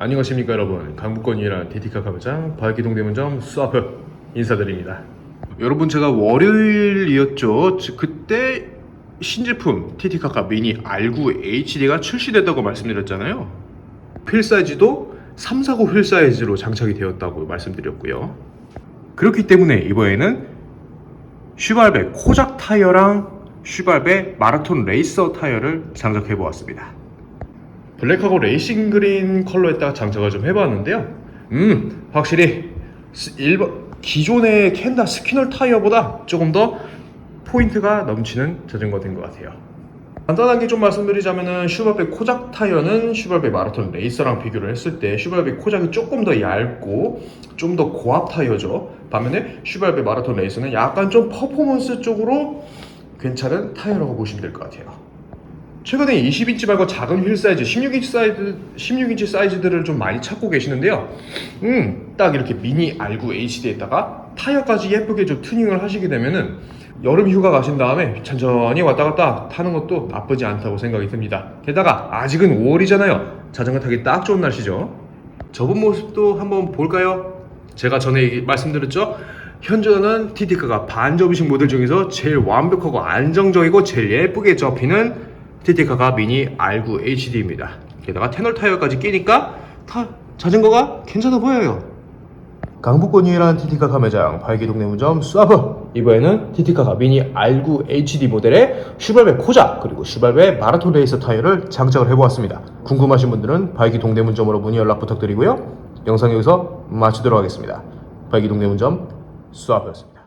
안녕하십니까 여러분. 강북권 유일한 DT카 가부장 발기동대문점 수아프 인사드립니다. 여러분 제가 월요일이었죠. 즉, 그때 신제품 TT카카 미니 R9 HD가 출시됐다고 말씀드렸잖아요. 휠 사이즈도 340휠 사이즈로 장착이 되었다고 말씀드렸고요. 그렇기 때문에 이번에는 슈발베 코작 타이어랑 슈발베 마라톤 레이서 타이어를 장착해 보았습니다 블랙하고 레이싱 그린 컬러에다가 장착을 좀 해봤는데요. 음, 확실히 스- 일반 기존의 캔다 스키널 타이어보다 조금 더 포인트가 넘치는 자전거 된 것 같아요. 간단하게 좀 말씀드리자면은 슈발베 코작 타이어는 슈발베 마라톤 레이서랑 비교를 했을 때 슈발베 코작이 조금 더 얇고 좀 더 고압 타이어죠. 반면에 슈발베 마라톤 레이서는 약간 좀 퍼포먼스 쪽으로 괜찮은 타이어라고 보시면 될 것 같아요. 최근에 20인치 말고 작은 휠 사이즈, 16인치 사이즈, 16인치 사이즈들을 좀 많이 찾고 계시는데요. 음, 딱 이렇게 미니 R9 HD에다가 타이어까지 예쁘게 좀 튜닝을 하시게 되면은 여름 휴가 가신 다음에 천천히 왔다 갔다 타는 것도 나쁘지 않다고 생각이 듭니다. 게다가 아직은 5월이잖아요. 자전거 타기 딱 좋은 날씨죠. 저번 모습도 한번 볼까요? 제가 전에 말씀드렸죠? 현존하는 TT카가 반접이식 모델 중에서 제일 완벽하고 안정적이고 제일 예쁘게 접히는 TT카가 미니 R9 HD입니다. 게다가 테널 타이어까지 끼니까 타, 자전거가 괜찮아 보여요. 강북권 유일한 TT카카 매장 발기동대문점 수아브 이번에는 TT카가 미니 R9 HD 모델의 슈발베 코자 그리고 슈발베 마라톤 레이서 타이어를 장착을 해보았습니다. 궁금하신 분들은 발기동대문점으로 문의 연락 부탁드리고요. 영상 여기서 마치도록 하겠습니다. 발기동대문점 수아브였습니다.